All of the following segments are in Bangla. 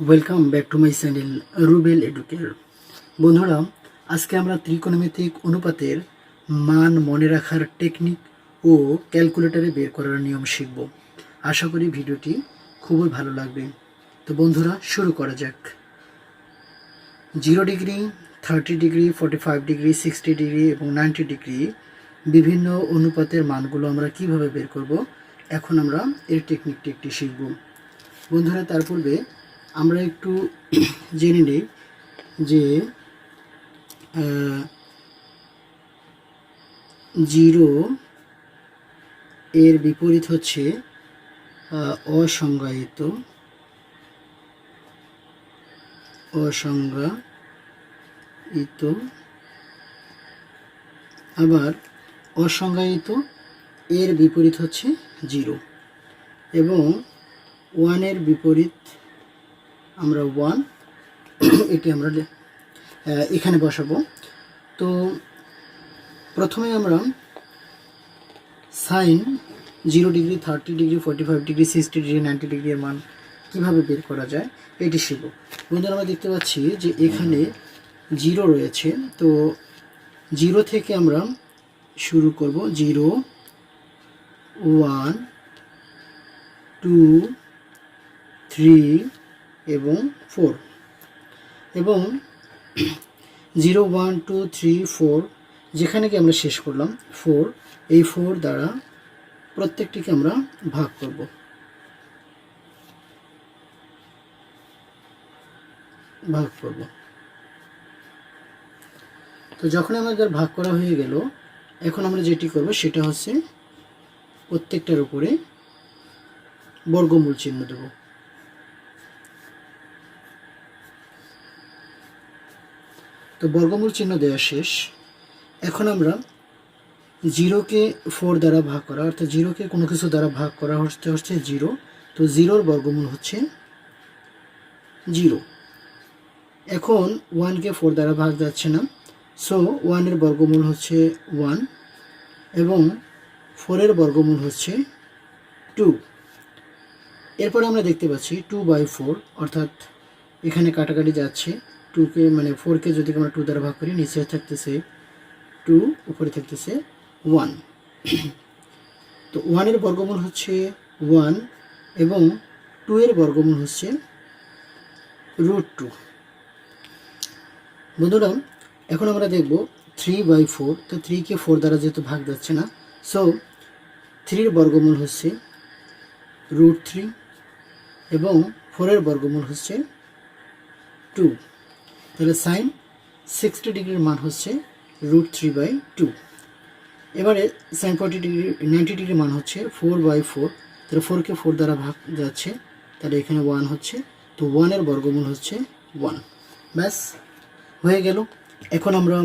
Welcome back to my channel Rubel এডুকের বন্ধুরা, আজকে আমরা ত্রিকোণমিতিক অনুপাতের মান মনে রাখার টেকনিক ও ক্যালকুলেটরে বের করার নিয়ম শিখব। আশা করি ভিডিওটি খুবই ভালো লাগবে। তো বন্ধুরা, শুরু করা যাক। Zero degree thirty degree forty five degree sixty degree এবং নাইনটি ডিগ্রি বিভিন্ন অনুপাতের মানগুলো আমরা কীভাবে বের করব, এখন আমরা এর টেকনিকটি একটি শিখব। বন্ধুরা, তার পূর্বে আমরা একটু জেনে নিই যে জিরো এর বিপরীত হচ্ছে অসংজ্ঞায়িত অসংজ্ঞায়িত, আবার অসংজ্ঞায়িত এর বিপরীত হচ্ছে জিরো এবং ওয়ানের বিপরীত আমরা ওয়ান এটি আমরা এখানে বসাবো। তো প্রথমে আমরা sine zero degree thirty degree forty five degree sixty degree ninety degree এর মান কীভাবে বের করা যায়, এটি শিখব। বন্ধুরা, আমরা দেখতে পাচ্ছি যে এখানে জিরো রয়েছে। তো জিরো থেকে আমরা শুরু করব। জিরো ওয়ান টু থ্রি এবং ফোর। এবং zero one, two, three, four যেখানে কি আমরা শেষ করলাম, ফোর, এই ফোর দ্বারা প্রত্যেকটিকে আমরা ভাগ করব। ভাগ করব। তো যখন আমাদের ভাগ করা হয়ে গেল, এখন আমরা যেটি করব সেটা হচ্ছে প্রত্যেকটার উপরে বর্গমূল চিহ্ন দেবো। তো বর্গমূল চিহ্ন দেওয়া শেষ। এখন আমরা জিরোকে ফোর দ্বারা ভাগ করা, অর্থাৎ জিরোকে কোনো কিছু দ্বারা ভাগ করা হচ্ছে হচ্ছে জিরো তো জিরোর বর্গমূল হচ্ছে জিরো এখন ওয়ানকে ফোর দ্বারা ভাগ যাচ্ছে না। সো ওয়ানের বর্গমূল হচ্ছে ওয়ান এবং ফোরের বর্গমূল হচ্ছে টু এরপরে আমরা দেখতে পাচ্ছি টু বাই ফোর অর্থাৎ এখানে কাটাকাটি যাচ্ছে। টুকে মানে ফোরকে যদি আমরা টু দ্বারা ভাগ করি, নিচে থাকতেছে টু উপরে থাকতেছে ওয়ান তো ওয়ানের বর্গমূল হচ্ছে ওয়ান এবং টু এর বর্গমূল হচ্ছে রুট টু বন্ধুরা, এখন আমরা দেখব থ্রি বাই ফোর তো থ্রিকে ফোর দ্বারা যেহেতু ভাগ যাচ্ছে না সো থ্রির বর্গমূল হচ্ছে রুট থ্রি এবং ফোরের বর্গমূল হচ্ছে টু তাহলে সাইন সিক্সটি ডিগ্রির মান হচ্ছে রুট থ্রি বাই টু এবারে সাইন ফর্টি ডিগ্রি নাইনটি ডিগ্রির মান হচ্ছে ফোর বাই ফোর তাহলে ফোরকে ফোর দ্বারা ভাগ যাচ্ছে, তাহলে এখানে ওয়ান হচ্ছে, তো ওয়ানের বর্গমূল হচ্ছে ওয়ান ব্যাস, হয়ে গেল। এখন আমরা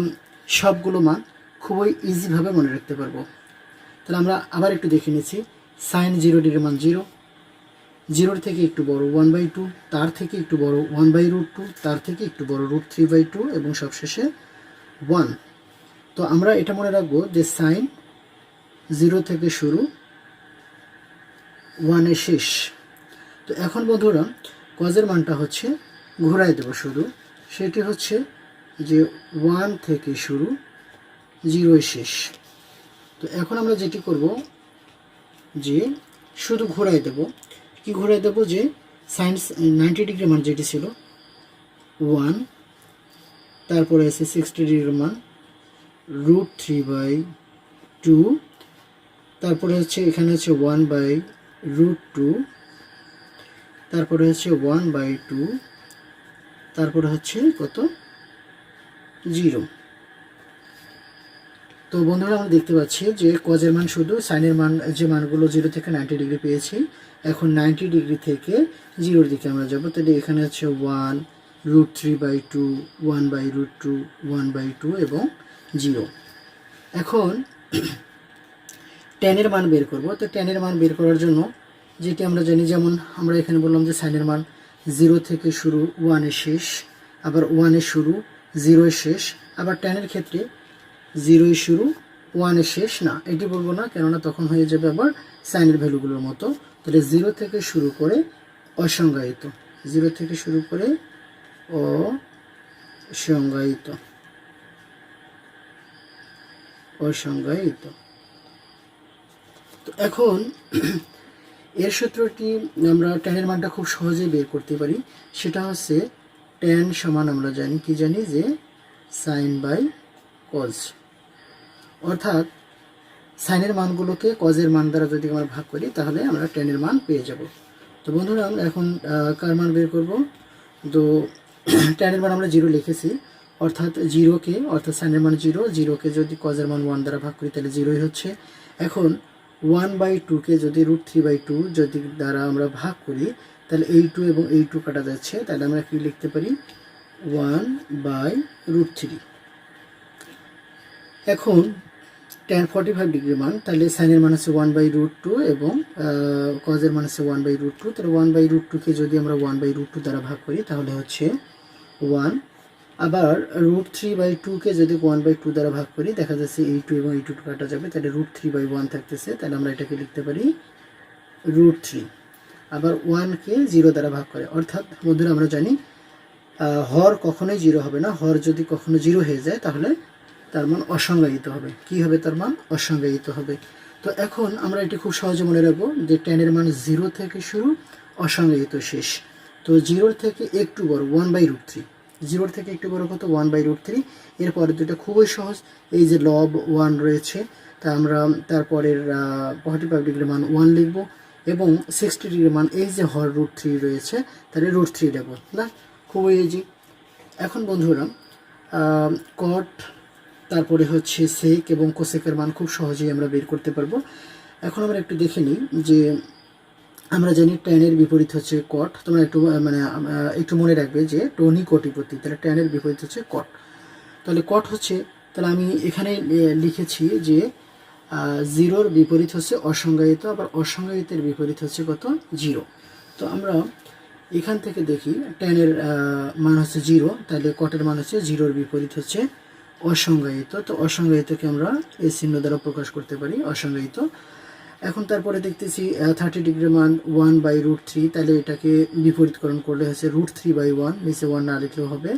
সবগুলো মান খুবই ইজিভাবে মনে রাখতে পারব। তাহলে আমরা আবার একটু দেখে নিচ্ছি সাইন জিরো ডিগ্রির মান জিরো জিরোর থেকে একটু বড় ওয়ান বাই টু তার থেকে একটু বড় ওয়ান বাই রুট টু তার থেকে একটু বড় রুট থ্রি বাই টু এবং সবশেষে ওয়ান তো আমরা এটা মনে রাখব যে সাইন জিরো থেকে শুরু ওয়ানে শেষ। তো এখন বন্ধুরা কজের মানটা হচ্ছে ঘোরায় দেবো শুধু। সেটি হচ্ছে যে ওয়ান থেকে শুরু জিরোয় শেষ। তো এখন আমরা যেটি করব যে শুধু ঘোরায় দেব। কি ঘোরায় দেব যে সাইন্স নাইনটি ডিগ্রি মান যেটি ছিল ওয়ান তারপরে আছে সিক্সটি ডিগ্রি মান রুট থ্রি বাই টু তারপরে হচ্ছে এখানে হচ্ছে ওয়ান বাই রুট টু তারপরে হচ্ছে ওয়ান বাই টু তারপরে হচ্ছে কত? জিরো তো বন্ধুরা আমরা দেখতে পাচ্ছি যে কজের মান শুধু, সাইনের মান, যে মানগুলো জিরো থেকে নাইনটি ডিগ্রি পেয়েছি, এখন নাইনটি ডিগ্রি থেকে জিরোর দিকে আমরা যাব। তাহলে এখানে হচ্ছে one root three by two one by root two one by two এবং জিরো এখন টেনের মান বের করব। তো টেনের মান বের করার জন্য যেটি আমরা জানি, যেমন আমরা এখানে বললাম যে সাইনের মান জিরো থেকে শুরু ওয়ানে শেষ, আবার ওয়ানে শুরু জিরোয় শেষ, আবার টেনের ক্ষেত্রে জিরোয় শুরু ওয়ানে শেষ। না, এটি বলব না, কেননা তখন হয়ে যাবে আবার সাইনের ভ্যালুগুলোর মতো। তাহলে জিরো থেকে শুরু করে অসংজ্ঞায়িত। জিরো থেকে শুরু করে অসংজ্ঞায়িত। অসংজ্ঞায়িত। তো এখন এর সূত্রটি আমরা ট্যানের মানটা খুব সহজেই বের করতে পারি। সেটা হচ্ছে ট্যান সমান আমরা জানি, কি জানি যে সাইন বাই কজ অর্থাৎ সাইনের মানগুলোকে কজের মান দ্বারা যদি আমরা ভাগ করি, তাহলে আমরা টেনের মান পেয়ে যাব। তো বন্ধুরা, আমরা এখন কার মান বের করব? তো টেনের মান আমরা জিরো লিখেছি, অর্থাৎ জিরোকে অর্থাৎ সাইনের মান জিরো জিরোকে যদি কজের মান ওয়ান দ্বারা ভাগ করি, তাহলে জিরোই হচ্ছে। এখন ওয়ান বাই টুকে যদি রুট থ্রি বাই টু যদি দ্বারা আমরা ভাগ করি, তাহলে এই টু এবং এই টু কাটা যাচ্ছে, তাহলে আমরা কি লিখতে পারি? ওয়ান বাই রুট থ্রি এখন টেন ফর্টি ফাইভ ডিগ্রি মান, তাহলে সাইনের মান আছে ওয়ান বাই রুট টু এবং কজের মান আছে ওয়ান বাই রুট টু তাহলে ওয়ান বাই রুট টুকে যদি আমরা ওয়ান বাই রুট টু দ্বারা ভাগ করি, তাহলে হচ্ছে ওয়ান আবার রুট থ্রি বাই টুকে যদি ওয়ান বাই টু দ্বারা ভাগ করি, দেখা যাচ্ছে এই টু এবং এই টু কাটা যাবে, তাহলে রুট থ্রি বাই ওয়ান থাকতেছে, তাহলে আমরা এটাকে লিখতে পারি রুট থ্রি আবার ওয়ানকে জিরো দ্বারা ভাগ করে, অর্থাৎ বন্ধুরা আমরা জানি হর কখনোই জিরো হবে না, হর যদি কখনো জিরো হয়ে যায়, তাহলে তার মান অসংজ্ঞায়িত হবে। কি হবে তার মান? অসংজ্ঞায়িত হবে। তো এখন আমরা এটি খুব সহজে মনে রাখব যে টেনের মান জিরো থেকে শুরু অসংজ্ঞায়িত শেষ। তো জিরোর থেকে একটু বড় ওয়ান বাই রুট থ্রি জিরোর থেকে একটু বড় কত? ওয়ান বাই রুট থ্রি এরপরে দুটো খুবই সহজ, এই যে লব ওয়ান রয়েছে, তা আমরা তারপরের ফর্টি ফাইভ ডিগ্রি মান ওয়ান লিখব এবং সিক্সটি ডিগ্রি মান এই যে হর রুট থ্রি রয়েছে, তাহলে রুট থ্রি দেবো। না? খুবই ইজি এখন বন্ধুরা কট তারপরে হচ্ছে সেক এবং কোসেকের মান খুব সহজেই আমরা বের করতে পারব। এখন আমরা একটু দেখে নিই যে আমরা জানি ট্যানের বিপরীত হচ্ছে কট। তোমরা একটু মানে একটু মনে রাখবে যে টনি কোটিপতি, তাহলে ট্যানের বিপরীত হচ্ছে কট। তাহলে কট হচ্ছে, তাহলে আমি এখানে লিখেছি যে জিরোর বিপরীত হচ্ছে অসংজ্ঞায়িত, আবার অসংজ্ঞায়িতের বিপরীত হচ্ছে কত? জিরো। তো আমরা এখান থেকে দেখি টেনের মান হচ্ছে জিরো, তাহলে কটের মান হচ্ছে জিরোর বিপরীত হচ্ছে অসংজ্ঞায়িত, তো অসংজ্ঞায়িতকে আমরা এই চিহ্ন দ্বারা প্রকাশ করতে পারি, অসংজ্ঞায়িত। এখন তারপরে দেখতেছি থার্টি ডিগ্রি মান ওয়ান বাই রুট থ্রি তাহলে এটাকে বিপরীতকরণ করলে হচ্ছে রুট থ্রি বাই ওয়ান নিচে ওয়ান না লিখলেও হবে,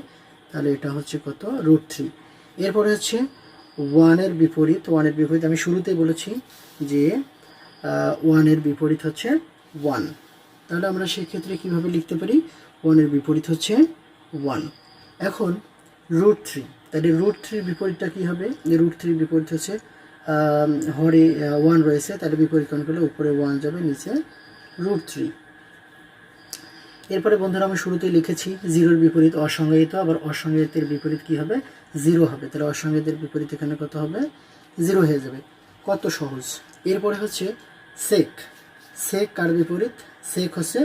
তাহলে এটা হচ্ছে কত? রুট থ্রি এরপরে হচ্ছে ওয়ানের বিপরীত ওয়ানের বিপরীত, আমি শুরুতেই বলেছি যে ওয়ানের বিপরীত হচ্ছে ওয়ান তাহলে আমরা সেক্ষেত্রে কীভাবে লিখতে পারি? ওয়ানের বিপরীত হচ্ছে ওয়ান এখন রুট থ্রি তাহলে রুট থ্রির বিপরীতটা কী হবে? রুট থ্রির বিপরীত হচ্ছে হরে ওয়ান রয়েছে, তাহলে বিপরীতকরণ করলে উপরে ওয়ান যাবে, নিচে রুট থ্রি এরপরে বন্ধুরা, আমি শুরুতেই লিখেছি জিরোর বিপরীত অসংজ্ঞায়িত, আবার অসংজ্ঞায়িতের বিপরীত কি হবে? জিরো হবে। তাহলে অসংজ্ঞায়িতের বিপরীত এখানে কত হবে? জিরো হয়ে যাবে। কত সহজ। এরপরে হচ্ছে সেক সেক কার বিপরীত? সেক হচ্ছে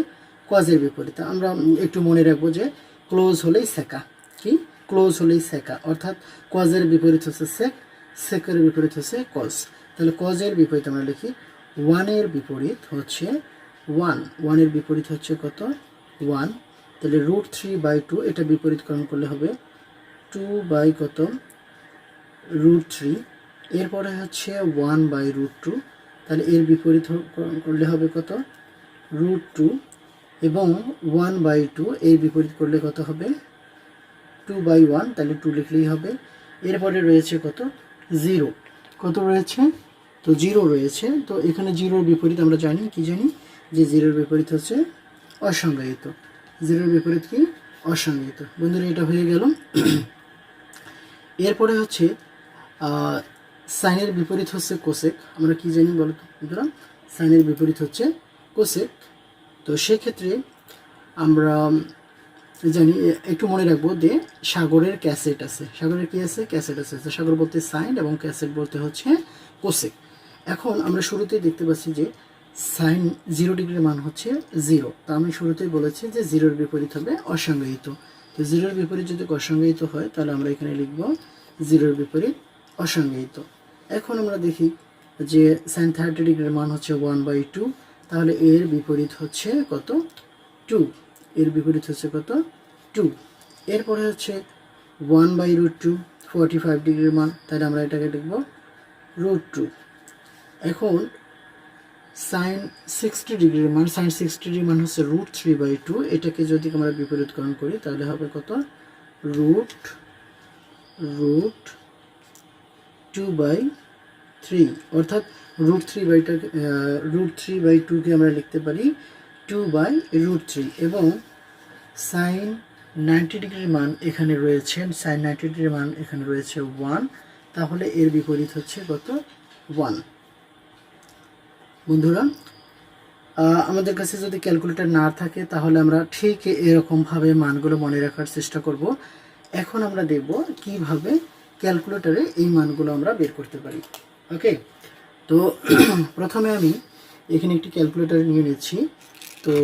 কজের বিপরীত। আমরা একটু মনে রাখব যে ক্লোজ হলেই সেকা কি? ক্লোজ হলেই সেকা অর্থাৎ কজের বিপরীত হচ্ছে সেক সেকের বিপরীত হচ্ছে কজ তাহলে কজের বিপরীত আমরা লিখি ওয়ানের বিপরীত হচ্ছে ওয়ান ওয়ানের বিপরীত হচ্ছে কত? ওয়ান তাহলে রুট থ্রি বাই টু এটা বিপরীতকরণ করলে হবে টু বাই কত? রুট থ্রি এরপরে হচ্ছে ওয়ান বাই রুট টু তাহলে এর বিপরীত করলে হবে কত? রুট টু এবং ওয়ান বাই টু এর বিপরীত করলে কত হবে? টু বাই ওয়ান তাহলে টু লিখলেই হবে। এরপরে রয়েছে কত? জিরো কত রয়েছে? তো জিরো রয়েছে। তো এখানে জিরোর বিপরীত আমরা জানি, কি জানি? যে জিরোর বিপরীত হচ্ছে অসংজ্ঞায়িত। জিরোর বিপরীত কি? অসংজ্ঞায়িত। বন্ধুরা, এটা হয়ে গেল। এরপরে হচ্ছে সাইনের বিপরীত হচ্ছে কোসেক আমরা কি জানি বলো বন্ধুরা? সাইনের বিপরীত হচ্ছে কোসেক তো সেক্ষেত্রে আমরা জানি, একটু মনে রাখব যে সাগরের ক্যাসেট আছে। সাগরের কি আছে? ক্যাসেট আছে। সাগর বলতে সাইন এবং ক্যাসেট বলতে হচ্ছে কোসেক। এখন আমরা শুরুতেই দেখতে পাচ্ছি যে সাইন জিরো ডিগ্রির মান হচ্ছে জিরো। তা আমি শুরুতেই বলেছি যে জিরোর বিপরীত হবে অসংজ্ঞায়িত। তো জিরোর বিপরীত যদি অসংজ্ঞায়িত হয়, তাহলে আমরা এখানে লিখব জিরোর বিপরীত অসংজ্ঞায়িত। এখন আমরা দেখি যে সাইন থার্টি ডিগ্রির মান হচ্ছে ওয়ান বাই টু। তাহলে এর বিপরীত হচ্ছে কত? টু। এর বিপরীত হচ্ছে কত? টু এরপরে হচ্ছে one by root two forty five ডিগ্রির মান তাহলে আমরা এটাকে লিখব রুট টু এখন সাইন সিক্সটি ডিগ্রির মান সাইন সিক্সটি ডিগ্রির মান হচ্ছে রুট থ্রি বাই টু এটাকে যদি আমরা বিপরীতকরণ করি, তাহলে হবে কত? Root root two by three অর্থাৎ রুট থ্রি বাইটা রুট থ্রি বাই টুকে আমরা লিখতে পারি টু বাই রুট থ্রি এবং সাইন নাইনটি ডিগ্রির মান এখানে রয়েছে সাইন নাইনটি ডিগ্রির মান এখানে রয়েছে ওয়ান তাহলে এর বিপরীত হচ্ছে কত? ওয়ান বন্ধুরা আমাদের কাছে যদি ক্যালকুলেটার না থাকে, তাহলে আমরা ঠিক এরকমভাবে মানগুলো মনে রাখার চেষ্টা করব। এখন আমরা দেখব কীভাবে ক্যালকুলেটরে এই মানগুলো আমরা বের করতে পারি। ওকে তো, প্রথমে আমি এখানে একটি ক্যালকুলেটার নিয়ে নিচ্ছি। তো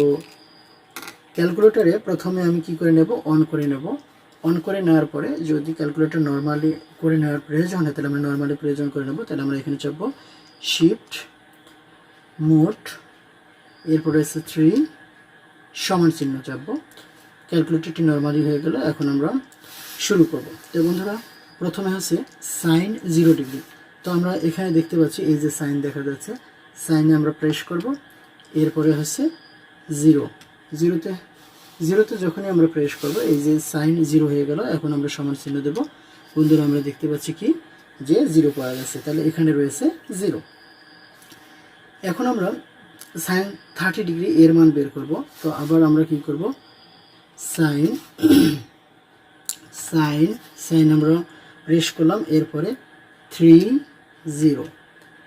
ক্যালকুলেটরে প্রথমে আমি কি করে নেব? অন করে নেব। অন করে নেওয়ার পরে যদি ক্যালকুলেটর নর্মালি করে নেওয়ার প্রয়োজন হয়, তাহলে আমরা নর্মালি প্রয়োজন করে নেব। তাহলে আমরা এখানে চাপবো শিফট মোট, এরপরে আছে থ্রি সমান চিহ্ন চাপবো। ক্যালকুলেটরটি নর্মালি হয়ে গেল, এখন আমরা শুরু করব। তো বন্ধুরা, প্রথমে হচ্ছে সাইন জিরো ডিগ্রি তো আমরা এখানে দেখতে পাচ্ছি, এই যে সাইন দেখা যাচ্ছে সাইনে আমরা প্রেস করব। এরপরে হচ্ছে জিরো। জিরোতে জিরোতে যখনই আমরা প্রেস করব, এই যে সাইন জিরো হয়ে গেল, এখন আমরা সমান চিহ্ন দেব। বন্ধুরা, আমরা দেখতে পাচ্ছি কি? যে জিরো পাওয়া গেছে। তাহলে এখানে রয়েছে জিরো। এখন আমরা সাইন থার্টি ডিগ্রি এর মান বের করব। তো আবার আমরা কি করব? সাইন সাইন সাইন আমরা প্রেস করলাম, এরপরে থ্রি জিরো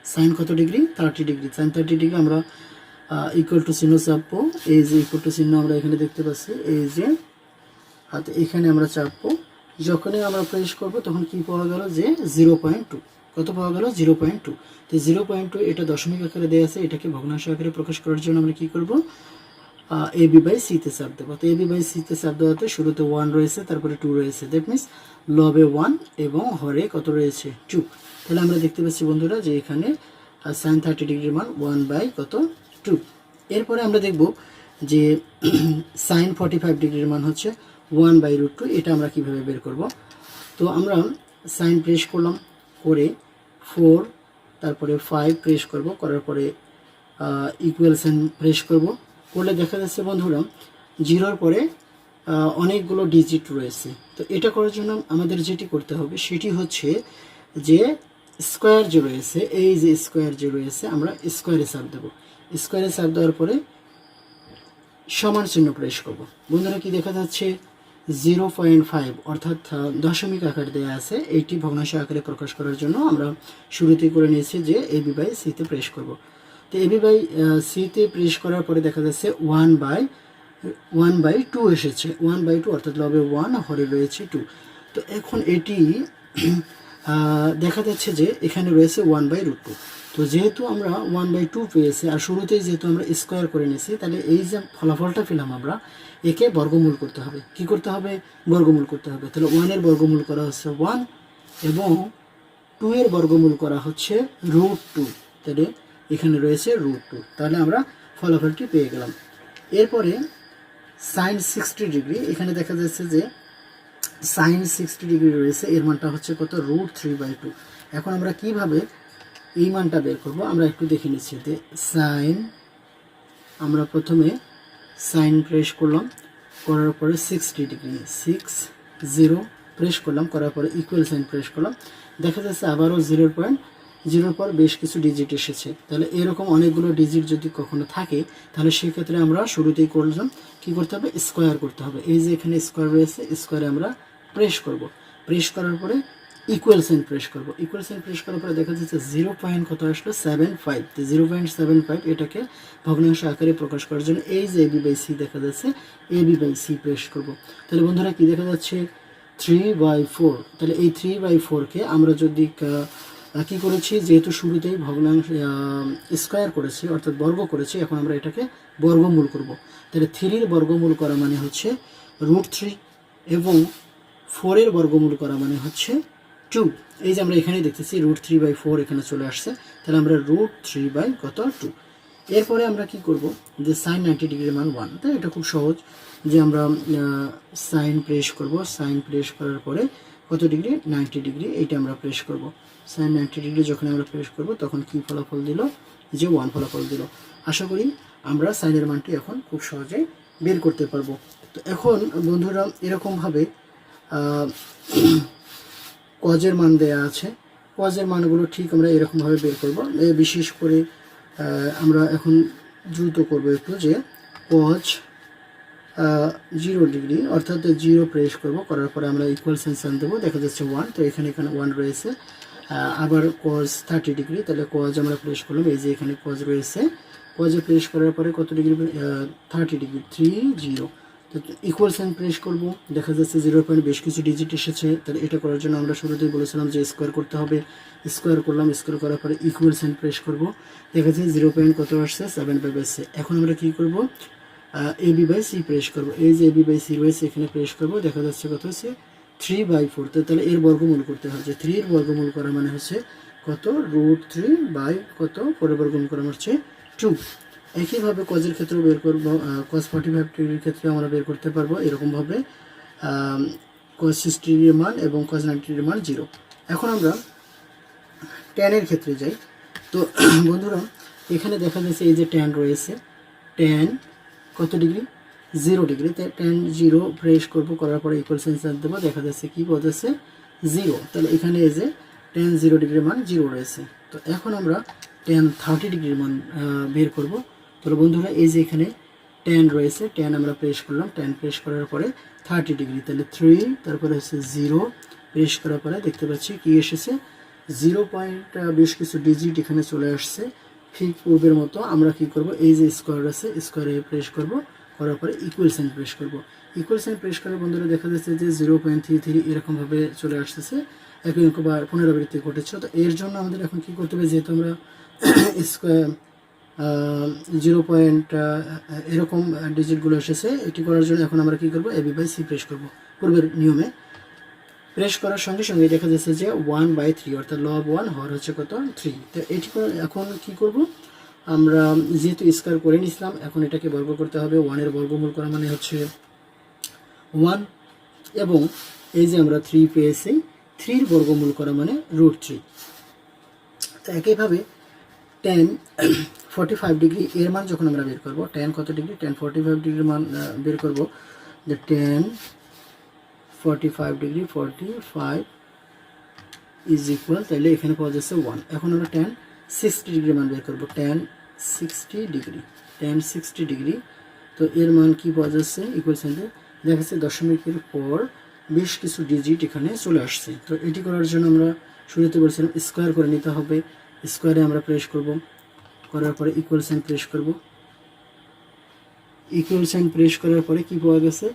সাইন কত degree thirty degree sine thirty degree আমরা ইকুয়াল টু চিহ্ন চাপবো। এই যে ইকুয়াল টু চিহ্ন আমরা এখানে দেখতে পাচ্ছি। এই যে, হাতে এখানে আমরা চাপবো। যখনই আমরা প্রেস করব, তখন কি পাওয়া গেল যে জিরো পয়েন্ট টু কত পাওয়া গেল? জিরো পয়েন্ট টু তো জিরো পয়েন্ট টু এটা দশমিক আকারে দেওয়া আছে। এটাকে ভগ্নাংশ আকারে প্রকাশ করার জন্য আমরা কি করব? এ বি বাই সিতে চাপ দেবো। তো এ বি বাই সিতে চাপ দেওয়াতে শুরুতে ওয়ান রয়েছে, তারপরে টু রয়েছে। দ্যাট মিনস লবে ওয়ান এবং হরে কত রয়েছে? টু তাহলে আমরা দেখতে পাচ্ছি বন্ধুরা যে এখানে সাইন থার্টি ডিগ্রির মান ওয়ান বাই কত? টু এরপরে আমরা দেখব যে সাইন ফর্টি ফাইভ ডিগ্রির মান হচ্ছে ওয়ান বাই রুট টু এটা আমরা কীভাবে বের করব? তো আমরা সাইন প্রেস করলাম, করে ফোর তারপরে ফাইভ প্রেস করব, করার পরে ইকুয়াল সাইন প্রেস করব। করলে দেখা যাচ্ছে বন্ধুরা, জিরোর পরে অনেকগুলো ডিজিট রয়েছে। তো এটা করার জন্য আমাদের যেটি করতে হবে, সেটি হচ্ছে যে স্কোয়ার যে রয়েছে, এই যে স্কোয়ার যে রয়েছে, আমরা স্কোয়ারে চাপ দেবো। স্কোয়ারে চাপ দেওয়ার পরে সমান চিহ্ন প্রেস করব। বন্ধুরা কি দেখা যাচ্ছে? জিরো পয়েন্ট ফাইভ, অর্থাৎ দশমিক আকার দেওয়া আছে। এইটি ভগ্নাংশ আকারে প্রকাশ করার জন্য আমরা শুরুতেই করে নিয়েছি যে এ বি বাই সিতে প্রেস করব। তো এ বি বাই সিতে প্রেস করার পরে দেখা যাচ্ছে one by one by two এসেছে। ওয়ান বাই টু অর্থাৎ লবে ওয়ান, হরে রয়েছে টু। তো এখন এটি দেখা যাচ্ছে যে এখানে রয়েছে ওয়ান বাই রুট টু। তো যেহেতু আমরা ওয়ান বাই টু পেয়েছি আর শুরুতেই যেহেতু আমরা স্কোয়ার করে নিয়েছি, তাহলে এই যে ফলাফলটা পেলাম আমরা, একে বর্গমূল করতে হবে। কি করতে হবে? বর্গমূল করতে হবে। তাহলে ওয়ানের বর্গমূল করা হচ্ছে ওয়ান এবং টু এর বর্গমূল করা হচ্ছে রুট টু তাহলে এখানে রয়েছে রুট টু তাহলে আমরা ফলাফলটি পেয়ে গেলাম। এরপরে সাইন সিক্সটি ডিগ্রি এখানে দেখা যাচ্ছে যে সাইন সিক্সটি ডিগ্রি রয়েছে, এর মানটা হচ্ছে কত? রুট থ্রি বাই টু এখন আমরা কীভাবে এই মানটা বের করব। আমরা একটু দেখে নিচ্ছি যে সাইন, আমরা প্রথমে সাইন প্রেস করলাম, করার পরে sixty degree, six, zero press করলাম, করার পরে ইকুয়াল সাইন প্রেস করলাম। দেখা যাচ্ছে আবারও জিরোর পয়েন্ট, জিরোর পর বেশ কিছু ডিজিট এসেছে। তাহলে এরকম অনেকগুলো ডিজিট যদি কখনো থাকে, তাহলে সেক্ষেত্রে আমরা শুরুতেই করলাম, কি করতে হবে? স্কোয়ার করতে হবে। এই যে এখানে স্কোয়ার রয়েছে স্কোয়ারে আমরা প্রেস করব। প্রেস করার পরে ইকুয়াল সাইন প্রেস করব। ইকুয়াল সাইন প্রেস করার পরে দেখা যাচ্ছে জিরো পয়েন্ট কত আসলো? সেভেন ফাইভ তো জিরো পয়েন্ট সেভেন ফাইভ এটাকে ভগ্নাংশ আকারে প্রকাশ করার জন্য এই যে এবি বাই সি দেখা যাচ্ছে এবি বাই সি প্রেস করব। তাহলে বন্ধুরা কি দেখা যাচ্ছে? থ্রি বাই ফোর তাহলে এই থ্রি বাই ফোরকে আমরা যদি কা- করেছি? যেহেতু শুরুতেই ভগ্নাংশ স্কোয়ার করেছি, অর্থাৎ বর্গ করেছি, এখন আমরা এটাকে বর্গমূল করব। তাহলে থ্রির বর্গমূল করা মানে হচ্ছে রুট থ্রি এবং ফোরের বর্গমূল করা মানে হচ্ছে টু এই যে আমরা এখানে দেখতেছি রুট থ্রি বাই ফোর এখানে চলে আসছে, তাহলে আমরা রুট থ্রি বাই কত? টু এরপরে আমরা কি করব? যে সাইন নাইনটি ডিগ্রির মান ওয়ান তাই এটা খুব সহজ যে আমরা সাইন প্রেস করব সাইন প্রেস করার পরে কত ডিগ্রি নাইনটি ডিগ্রি এইটা আমরা প্রেস করব। সাইন নাইনটি ডিগ্রি যখন আমরা প্রেস করব, তখন কি ফলাফল দিল? যে ওয়ান ফলাফল দিল। আশা করি আমরা সাইনের মানটি এখন খুব সহজেই বের করতে পারব। তো এখন বন্ধুরা এরকমভাবে কজের মান দেয়া আছে। কজের মানগুলো ঠিক আমরা এরকমভাবে বের করব। বিশেষ করে আমরা এখন দ্রুত করব একটু যে কজ জিরো ডিগ্রি, অর্থাৎ জিরো প্রেস করব, করার পরে আমরা ইকুয়াল সেন্সান দেবো। দেখা যাচ্ছে ওয়ান তো এখানে এখানে ওয়ান রয়েছে। আবার কজ থার্টি ডিগ্রি, তাহলে কজ আমরা প্রেস করলাম। এই যে এখানে কজ রয়েছে। কজে প্রেস করার পরে কত degree thirty degree three zero তো ইকুয়াল সাইন প্রেস করব। দেখা যাচ্ছে জিরো পয়েন্ট বেশ কিছু ডিজিট এসেছে। তাহলে এটা করার জন্য আমরা শুরুতেই বলেছিলাম যে স্কোয়ার করতে হবে। স্কোয়ার করলাম স্কোয়ার করার পরে ইকুয়াল সাইন প্রেস করব। দেখা যাচ্ছে জিরো পয়েন্ট কত আসছে? সেভেন ফাইভ আসছে এখন আমরা কী করব? A B by C press করব। এই যে এ বি বাই সি রয়েছে, এখানে প্রেস করব। দেখা যাচ্ছে কত হচ্ছে? থ্রি বাই ফোর তাহলে এর বর্গমূল করতে হচ্ছে থ্রির বর্গমূল করা মানে হচ্ছে কত? রুট থ্রি বাই কত? পরে বর্গমূল করা মানে হচ্ছে টু একইভাবে কজের ক্ষেত্রেও বের করব কজ ফর্টি ফাইভ ডিগ্রির ক্ষেত্রে আমরা বের করতে পারব এরকমভাবে কজ সিক্সটির মান এবং কজ নাইনটির মান জিরো এখন আমরা ট্যানের ক্ষেত্রে যাই। তো, বন্ধুরা, এখানে দেখা যাচ্ছে এই যে ট্যান রয়েছে ট্যান কত degree zero degree tan zero press করব, করার পরে ইকুয়াল সেন্সার দেবো দেখা যাচ্ছে কি বলতেছে? জিরো তাহলে এখানে এই যে টেন জিরো ডিগ্রির মান জিরো রয়েছে। তো এখন আমরা টেন থার্টি ডিগ্রির মান বের করব। তাহলে বন্ধুরা, এই যে এখানে টেন রয়েছে টেন আমরা প্রেস করলাম টেন প্রেস করার পরে থার্টি ডিগ্রি তাহলে থ্রি তারপরে হচ্ছে জিরো প্রেস করার পরে দেখতে পাচ্ছি কি এসেছে? জিরো পয়েন্ট বেশ কিছু ডিজিট এখানে চলে আসছে, ঠিক পূর্বের মতো। আমরা কি করব? এই যে স্কোয়ার আছে স্কোয়ারে প্রেস করব, করার পরে ইকুয়াল সাইন প্রেস করব। ইকুয়াল সাইন প্রেস করার বন্ধুরা, দেখা যাচ্ছে যে জিরো পয়েন্ট থ্রি থ্রি এরকমভাবে চলে আসতেছে, একই একবার পুনরাবৃত্তি ঘটেছে। তো এর জন্য আমাদের এখন কি করতে হবে? যেহেতু আমরা স্কোয়ার জিরো পয়েন্ট এরকম ডিজিটগুলো এসেছে, এটি করার জন্য এখন আমরা কি করব? এবি বাই সি প্রেস করব। পূর্বের নিয়মে প্রেস করার সঙ্গে সঙ্গে দেখা যাচ্ছে যে ওয়ান বাই থ্রি অর্থাৎ লব ওয়ান হর হচ্ছে কত? থ্রি তো এটি এখন কি করব? আমরা যেহেতু স্কোয়ার করে নিয়েছিলাম এখন এটাকে বর্গ করতে হবে। ওয়ানের বর্গমূল করা মানে হচ্ছে ওয়ান এবং এই যে আমরা থ্রি পেয়েছি থ্রির বর্গমূল করা মানে রুট থ্রি তো একইভাবে টেন ফর্টি ফাইভ ডিগ্রি এর মান যখন আমরা বের করব টেন কত ডিগ্রি টেন ফর্টি ফাইভ ডিগ্রির মান বের করব। যে tan forty five degree forty five is equal তাহলে এখানে পাওয়া যাচ্ছে ওয়ান এখন আমরা টেন সিক্সটি ডিগ্রি মান বের করব। Tan sixty degree tan sixty degree তো এর মান কি পাওয়া যাচ্ছে? ইকুয়াল সাইডে দেখা যাচ্ছে দশমিকের পর বেশ কিছু ডিজিট এখানে চলে আসছে। তো এটি করার জন্য আমরা শুরুতে বলছিলাম স্কোয়ার করে নিতে হবে। স্কোয়ারে আমরা প্রেস করব। করার পরে ইকুয়াল সাইন প্রেস করব। ইকুয়াল সাইন প্রেস করার পরে কি পাওয়া গেছে?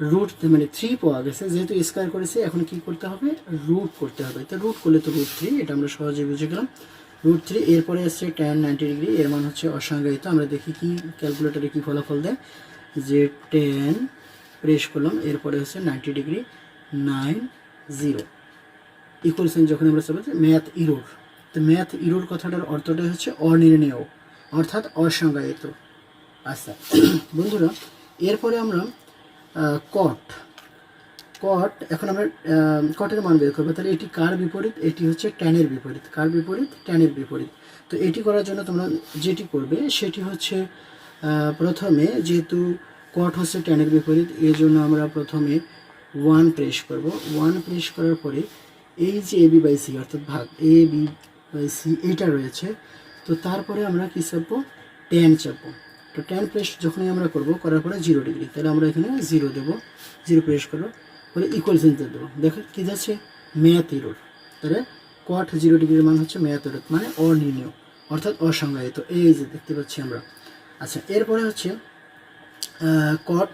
রুট মানে থ্রি পাওয়া গেছে। যেহেতু স্কোয়ার করেছে, এখন কি করতে হবে? রুট করতে হবে। তো রুট করলে তো রুট থ্রি এটা আমরা সহজে বুঝে গেলাম। রুট থ্রি এরপরে আসছে টেন নাইনটি ডিগ্রি এর মান হচ্ছে অসংজ্ঞায়িত। আমরা দেখি কি ক্যালকুলেটারে কি ফলাফল দেয়? যে টেন প্রেস করলাম, এরপরে হচ্ছে ninety degree nine zero equal sign যখন আমরা চাবো ম্যাথ ইরোর তো ম্যাথ ইরোর কথাটার অর্থটা হচ্ছে অনির্ণেয়, অর্থাৎ অসংজ্ঞায়িত। আচ্ছা বন্ধুরা, এরপরে আমরা কট কট এখন আমরা কটের মান বের করব। তাহলে এটি কার বিপরীত? এটি হচ্ছে ট্যানের বিপরীত। কার বিপরীত? ট্যানের বিপরীত। তো এটি করার জন্য তোমরা যেটি করবে, সেটি হচ্ছে প্রথমে যেহেতু কট হচ্ছে ট্যানের বিপরীত এই জন্য আমরা প্রথমে ওয়ান প্রেস করব। ওয়ান প্রেস করার পরে এই যে এ বি বাই সি অর্থাৎ ভাগ এ বি সি, এইটা রয়েছে। তো তারপরে আমরা কী চাপবো? টেন চাপবো। তো টেন প্রেস যখনই আমরা করব, করার পরে জিরো ডিগ্রি তাহলে আমরা এখানে জিরো দেবো। জিরো প্রেস করব। পরে ইকুয়াল সেন্সার দেবো। দেখো কী যাচ্ছে? ম্যাথ ইরোর তাহলে কট জিরো ডিগ্রির মান হচ্ছে ম্যাথ ইরোর মানে অনির্ণীয়, অর্থাৎ অসংজ্ঞায়িত। এই যে দেখতে পাচ্ছি আমরা। আচ্ছা এরপরে হচ্ছে কট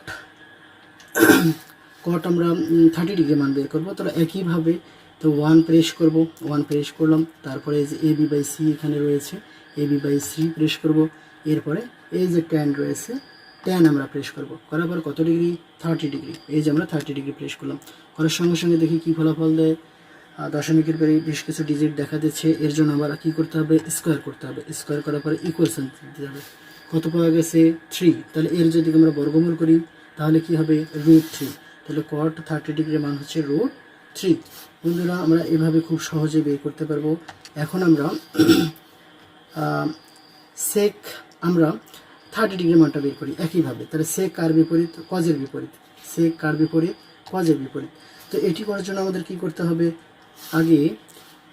কট আমরা থার্টি ডিগ্রি মান বের করব। তাহলে একইভাবে তো ওয়ান প্রেস করব ওয়ান প্রেস করলাম, তারপরে এই যে এ বি বাই সি এখানে রয়েছে A B by C press করব, এরপরে এই যে ট্যান রয়েছে ট্যান আমরা প্রেস করব, করার পর কত ডিগ্রি থার্টি ডিগ্রি এই যে আমরা থার্টি ডিগ্রি প্রেস করলাম, করার সঙ্গে সঙ্গে দেখি কী ফলাফল দেয় দশমিকের পরে বেশ কিছু ডিজিট দেখা দিচ্ছে, এর জন্য আবার কী করতে হবে? স্কোয়ার করতে হবে স্কোয়ার করার পরে ইকুয়েশন দিতে হবে, কত পাওয়া গেছে? থ্রি তাহলে এর যদি আমরা বর্গমূল করি, তাহলে কি হবে? রুট থ্রি তাহলে কট থার্টি ডিগ্রি মান হচ্ছে রুট থ্রি বন্ধুরা, আমরা এভাবে খুব সহজে বের করতে পারব। এখন আমরা সেক আমরা থার্টি ডিগ্রি মানটা বের করি একইভাবে। তাহলে সেক কার বিপরীত? কজের বিপরীত। সেক কার বিপরীত? কজের বিপরীত। তো এটি করার জন্য আমাদের কি করতে হবে? আগে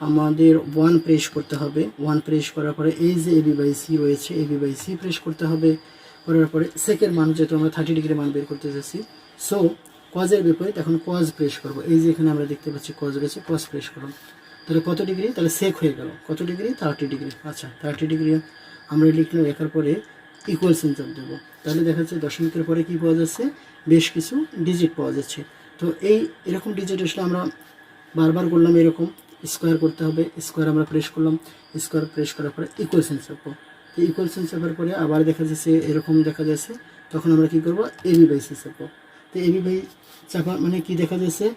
আমাদের ওয়ান প্রেস করতে হবে। ওয়ান প্রেস করার পরে এই যে এবি বাই সি রয়েছে A B by C press করতে হবে। করার পরে সেকের মান যেহেতু আমরা থার্টি ডিগ্রি মান বের করতে যাচ্ছি সো কজের বিপরীত, এখন কজ প্রেস করব। এই যে এখানে আমরা দেখতে পাচ্ছি কজ রয়েছে কজ প্রেস করুন তাহলে কত ডিগ্রি? তাহলে সেক হয়ে গেল। কত ডিগ্রি? Thirty degree. আচ্ছা থার্টি ডিগ্রি। আমরা লিখলাম, লেখার পরে ইকুয়াল সেন্সার দেবো। তাহলে দেখা যাচ্ছে দশমিকের পরে কি পাওয়া যাচ্ছে? বেশ কিছু ডিজিট পাওয়া যাচ্ছে। তো এই এরকম ডিজিট আসলে আমরা বারবার করলাম এরকম স্কোয়ার করতে হবে স্কোয়ার আমরা প্রেস করলাম স্কোয়ার প্রেস করার পরে ইকুয়াল সেন্স চাপবো তো ইকুয়াল সেন্স চাপার পরে আবার দেখা যাচ্ছে এরকম দেখা যাচ্ছে, তখন আমরা কি করব? এবি বাই সি চাপবো তো এবি বাই চাপা মানে কি দেখা যাচ্ছে?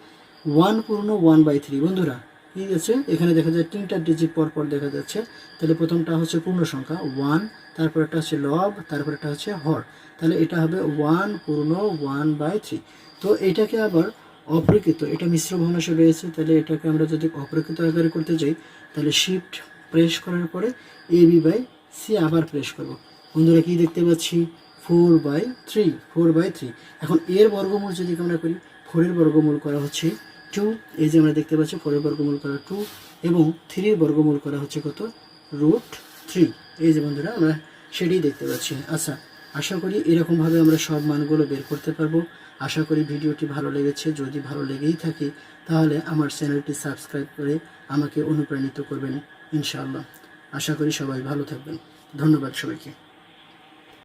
ওয়ান পূর্ণ ওয়ান বাই থ্রি বন্ধুরা কি আছে, এখানে দেখা যায় তিনটা ডিজিট পর পর দেখা যাচ্ছে। তাহলে প্রথমটা হচ্ছে পূর্ণ সংখ্যা ওয়ান তারপর একটা হচ্ছে লব তারপর একটা হচ্ছে হর। তাহলে এটা হবে ওয়ান পূর্ণ ওয়ান বাই থ্রি তো এটাকে আবার অপ্রকৃত, এটা মিশ্র ভগ্নাংশ রয়েছে, তাহলে এটাকে আমরা যদি অপ্রকৃত আকারে করতে যাই, তাহলে শিফট প্রেস করার পরে এ বি বাই সি আবার প্রেস করব। বন্ধুরা, কি দেখতে পাচ্ছি? Four by three, four by three. এখন এর বর্গমূল যদি আমরা করি, ফোরের বর্গমূল করা হচ্ছে টু। এই যে আমরা দেখতে পাচ্ছি ফোরের বর্গমূল করা টু এবং থ্রির বর্গমূল করা হচ্ছে কত? Root three. এই যে বন্ধুরা, আমরা সেটাই দেখতে পাচ্ছি। আচ্ছা আশা করি এরকমভাবে আমরা সব মানগুলো বের করতে পারব। আশা করি ভিডিওটি ভালো লেগেছে। যদি ভালো লেগেই থাকে, তাহলে আমার চ্যানেলটি সাবস্ক্রাইব করে আমাকে অনুপ্রাণিত করবেন, ইনশাআল্লাহ। আশা করি সবাই ভালো থাকবেন। ধন্যবাদ সবাইকে।